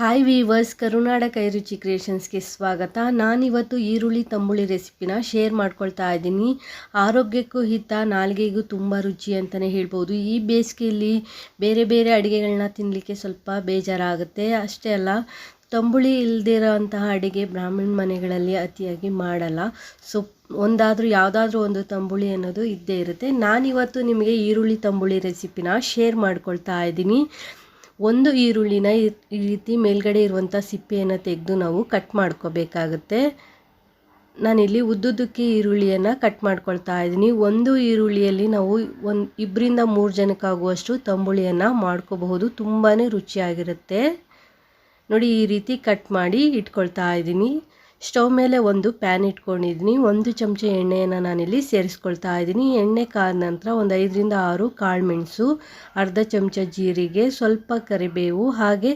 Hi viewers ಕರುನಾಡ ಕೈರುಚಿ ಕ್ರಿಯೇಷನ್ಸ್ಗೆ ಸ್ವಾಗತ. ನಾನಿವತ್ತು ಈರುಳ್ಳಿ, ತಂಬುಳಿ ರೆಸಿಪಿನ ಶೇರ್ ಮಾಡ್ಕೊಳ್ತಾ ಇದ್ದೀನಿ. ಆರೋಗ್ಯಕ್ಕೂ ಹಿತ, ನಾಲ್ಗೆಗೂ ತುಂಬ ರುಚಿ ಅಂತಲೇ ಹೇಳ್ಬೋದು. ಈ ಬೇಸಿಗೆಯಲ್ಲಿ ಬೇರೆ ಬೇರೆ ಅಡುಗೆಗಳನ್ನ ತಿನ್ನಲಿಕ್ಕೆ ಸ್ವಲ್ಪ ಬೇಜಾರಾಗುತ್ತೆ. ಅಷ್ಟೇ ಅಲ್ಲ, ತಂಬುಳಿ ಇಲ್ಲದೇ ಅಂತಹ ಅಡುಗೆ ಬ್ರಾಹ್ಮಣ ಮನೆಗಳಲ್ಲಿ ಅತಿಯಾಗಿ ಮಾಡಲ್ಲ. ಸೊ ಒಂದಾದರೂ, ಯಾವುದಾದ್ರೂ ಒಂದು ತಂಬುಳಿ ಅನ್ನೋದು ಇದ್ದೇ ಇರುತ್ತೆ. ನಾನಿವತ್ತು ನಿಮಗೆ ಈರುಳ್ಳಿ, ತಂಬುಳಿ ರೆಸಿಪಿನ ಶೇರ್ ಮಾಡ್ಕೊಳ್ತಾ ಇದ್ದೀನಿ. ಒಂದು ಈರುಳ್ಳಿನ ಈ ರೀತಿ ಮೇಲ್ಗಡೆ ಇರುವಂಥ ಸಿಪ್ಪೆಯನ್ನು ತೆಗೆದು ನಾವು ಕಟ್ ಮಾಡ್ಕೋಬೇಕಾಗುತ್ತೆ. ನಾನಿಲ್ಲಿ ಉದ್ದುದ್ದಕ್ಕೆ ಈರುಳ್ಳಿಯನ್ನು ಕಟ್ ಮಾಡ್ಕೊಳ್ತಾ ಇದ್ದೀನಿ. ಒಂದು ಈರುಳ್ಳಿಯಲ್ಲಿ ನಾವು ಒಂದು ಇಬ್ಬರಿಂದ ಮೂರು ಜನಕ್ಕಾಗುವಷ್ಟು ತಂಬುಳಿಯನ್ನು ಮಾಡ್ಕೋಬಹುದು. ತುಂಬಾ ರುಚಿಯಾಗಿರುತ್ತೆ. ನೋಡಿ ಈ ರೀತಿ ಕಟ್ ಮಾಡಿ ಇಟ್ಕೊಳ್ತಾ ಇದ್ದೀನಿ. ಸ್ಟವ್ ಮೇಲೆ ಒಂದು ಪ್ಯಾನ್ ಇಟ್ಕೊಂಡಿದ್ದೀನಿ. ಒಂದು ಚಮಚ ಎಣ್ಣೆಯನ್ನು ನಾನಿಲ್ಲಿ ಸೇರಿಸ್ಕೊಳ್ತಾ ಇದ್ದೀನಿ. ಎಣ್ಣೆ ಕಾದ ನಂತರ ಒಂದು ಐದರಿಂದ ಆರು ಕಾಳು ಮೆಣಸು, ಅರ್ಧ ಚಮಚ ಜೀರಿಗೆ, ಸ್ವಲ್ಪ ಕರಿಬೇವು, ಹಾಗೆ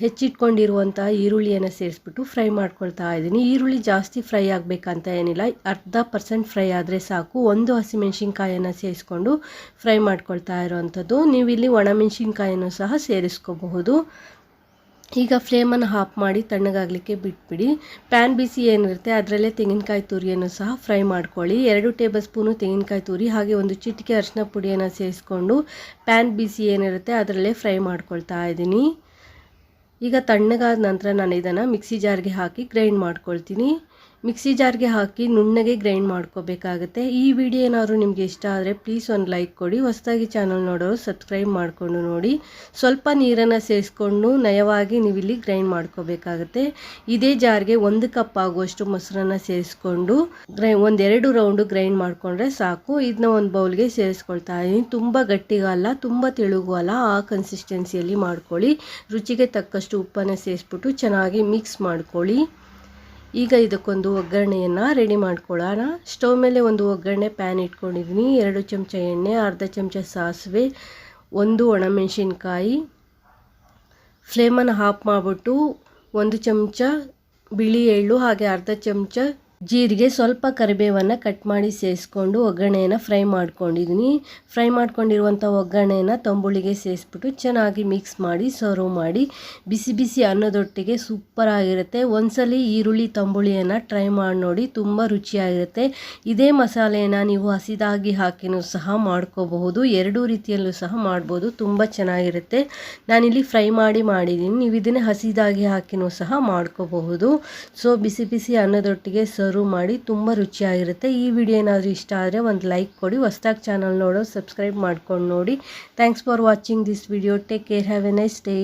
ಹೆಚ್ಚಿಟ್ಕೊಂಡಿರುವಂಥ ಈರುಳ್ಳಿಯನ್ನು ಸೇರಿಸ್ಬಿಟ್ಟು ಫ್ರೈ ಮಾಡ್ಕೊಳ್ತಾ ಇದ್ದೀನಿ. ಈರುಳ್ಳಿ ಜಾಸ್ತಿ ಫ್ರೈ ಆಗಬೇಕಂತ ಏನಿಲ್ಲ. ಅರ್ಧ ಪರ್ಸೆಂಟ್ ಫ್ರೈ ಆದರೆ ಸಾಕು. ಒಂದು ಹಸಿಮೆಣ್ಸಿನ್ಕಾಯನ್ನು ಸೇರಿಸ್ಕೊಂಡು ಫ್ರೈ ಮಾಡ್ಕೊಳ್ತಾ ಇರೋವಂಥದ್ದು. ನೀವಿಲ್ಲಿ ಒಣಮೆಣ್ಸಿನ್ಕಾಯನ್ನು ಸಹ ಸೇರಿಸ್ಕೋಬಹುದು. ಈಗ ಫ್ಲೇಮನ್ನು ಹಾಫ್ ಮಾಡಿ ತಣ್ಣಗಾಗಲಿಕ್ಕೆ ಬಿಟ್ಬಿಡಿ. ಪ್ಯಾನ್ ಬಿಸಿ ಏನಿರುತ್ತೆ ಅದರಲ್ಲೇ ತೆಂಗಿನಕಾಯಿ ತುರಿಯನ್ನು ಸಹ ಫ್ರೈ ಮಾಡ್ಕೊಳ್ಳಿ. ಎರಡು ಟೇಬಲ್ ಸ್ಪೂನು ತೆಂಗಿನಕಾಯಿ ತುರಿ, ಹಾಗೆ ಒಂದು ಚಿಟಿಕೆ ಅರಿಶಿನ ಪುಡಿಯನ್ನು ಸೇರಿಸ್ಕೊಂಡು ಪ್ಯಾನ್ ಬಿಸಿ ಏನಿರುತ್ತೆ ಅದರಲ್ಲೇ ಫ್ರೈ ಮಾಡ್ಕೊಳ್ತಾ ಇದ್ದೀನಿ. ಈಗ ತಣ್ಣಗಾದ ನಂತರ ನಾನು ಇದನ್ನು ಮಿಕ್ಸಿ ಜಾರ್ಗೆ ಹಾಕಿ ಗ್ರೈಂಡ್ ಮಾಡ್ಕೊಳ್ತೀನಿ. ಮಿಕ್ಸಿ ಜಾರ್ಗೆ ಹಾಕಿ ನುಣ್ಣಗೆ ಗ್ರೈಂಡ್ ಮಾಡ್ಕೋಬೇಕಾಗುತ್ತೆ. ಈ ವಿಡಿಯೋ ಏನಾದರೂ ನಿಮಗೆ ಇಷ್ಟ ಆದರೆ ಪ್ಲೀಸ್ ಒಂದು ಲೈಕ್ ಕೊಡಿ. ಹೊಸದಾಗಿ ಚಾನಲ್ ನೋಡೋರು ಸಬ್ಸ್ಕ್ರೈಬ್ ಮಾಡಿಕೊಂಡು ನೋಡಿ. ಸ್ವಲ್ಪ ನೀರನ್ನು ಸೇರಿಸ್ಕೊಂಡು ನಯವಾಗಿ ನೀವಿಲ್ಲಿ ಗ್ರೈಂಡ್ ಮಾಡ್ಕೋಬೇಕಾಗುತ್ತೆ. ಇದೇ ಜಾರ್ಗೆ ಒಂದು ಕಪ್ ಆಗುವಷ್ಟು ಮೊಸರನ್ನು ಸೇರಿಸ್ಕೊಂಡು ಗ್ರೈ, ಒಂದೆರಡು ರೌಂಡು ಗ್ರೈಂಡ್ ಮಾಡಿಕೊಂಡ್ರೆ ಸಾಕು. ಇದನ್ನ ಒಂದು ಬೌಲ್ಗೆ ಸೇರಿಸ್ಕೊಳ್ತಾ ಇದ್ದೀನಿ ತುಂಬ ಗಟ್ಟಿಗಲ್ಲ ತುಂಬ ತೆಳುಗೂ ಅಲ್ಲ. ಆ ಕನ್ಸಿಸ್ಟೆನ್ಸಿಯಲ್ಲಿ ಮಾಡ್ಕೊಳ್ಳಿ. ರುಚಿಗೆ ತಕ್ಕಷ್ಟು ಉಪ್ಪನ್ನು ಸೇರಿಸ್ಬಿಟ್ಟು ಚೆನ್ನಾಗಿ ಮಿಕ್ಸ್ ಮಾಡ್ಕೊಳ್ಳಿ. ಈಗ ಇದಕ್ಕೊಂದು ಒಗ್ಗರಣೆಯನ್ನು ರೆಡಿ ಮಾಡ್ಕೊಳ್ಳೋಣ. ಸ್ಟವ್ ಮೇಲೆ ಒಂದು ಒಗ್ಗರಣೆ ಪ್ಯಾನ್ ಇಟ್ಕೊಂಡಿದ್ದೀನಿ. ಎರಡು ಚಮಚ ಎಣ್ಣೆ, ಅರ್ಧ ಚಮಚ ಸಾಸಿವೆ, ಒಂದು ಒಣಮೆಣಸಿನ್ಕಾಯಿ. ಫ್ಲೇಮನ್ನು ಹಾಫ್ ಮಾಡಿಬಿಟ್ಟು ಒಂದು ಚಮಚ ಬಿಳಿ ಎಳ್ಳು, ಹಾಗೆ ಅರ್ಧ ಚಮಚ ಜೀರಿಗೆ ಸ್ವಲ್ಪ ಕರಿಬೇವನ್ನು ಕಟ್ ಮಾಡಿ ಸೇರಿಸ್ಕೊಂಡು ಒಗ್ಗರಣೆಯನ್ನು ಫ್ರೈ ಮಾಡ್ಕೊಂಡಿದ್ದೀನಿ ಫ್ರೈ ಮಾಡ್ಕೊಂಡಿರುವಂಥ ಒಗ್ಗರಣೆಯನ್ನು ತಂಬುಳಿಗೆ ಸೇರಿಸ್ಬಿಟ್ಟು ಚೆನ್ನಾಗಿ ಮಿಕ್ಸ್ ಮಾಡಿ ಸರ್ವ್ ಮಾಡಿ, ಬಿಸಿ ಬಿಸಿ ಅನ್ನದೊಟ್ಟಿಗೆ ಸೂಪರ್ ಆಗಿರುತ್ತೆ. ಒಂದ್ಸಲಿ ಈರುಳ್ಳಿ ತಂಬುಳಿಯನ್ನು ಟ್ರೈ ಮಾಡಿ ನೋಡಿ ತುಂಬ ರುಚಿಯಾಗಿರುತ್ತೆ. ಇದೇ ಮಸಾಲೆಯನ್ನು ನೀವು ಹಸಿದಾಗಿ ಹಾಕಿನೂ ಸಹ ಮಾಡ್ಕೋಬಹುದು. ಎರಡೂ ರೀತಿಯಲ್ಲೂ ಸಹ ಮಾಡ್ಬೋದು. ತುಂಬ ಚೆನ್ನಾಗಿರುತ್ತೆ. ನಾನಿಲ್ಲಿ ಫ್ರೈ ಮಾಡಿ ಮಾಡಿದ್ದೀನಿ ನೀವು ಇದನ್ನೇ ಹಸಿದಾಗಿ ಹಾಕಿನೂ ಸಹ ಮಾಡ್ಕೋಬಹುದು. ಸೊ ಬಿಸಿ ಬಿಸಿ ಅನ್ನದೊಟ್ಟಿಗೆ ಸರ್ವ್ ಮಾಡಿ ತುಂಬ ರುಚಿಯಾಗಿರುತ್ತೆ. ಈ ವಿಡಿಯೋ ಏನಾದರೂ ಇಷ್ಟ ಆದರೆ ಒಂದು ಲೈಕ್ ಕೊಡಿ. ಹೊಸ್ದಾಗಿ ಚಾನಲ್ ನೋಡೋ ಸಬ್ಸ್ಕ್ರೈಬ್ ಮಾಡ್ಕೊಂಡು ನೋಡಿ. Thanks for watching this video take care have a nice day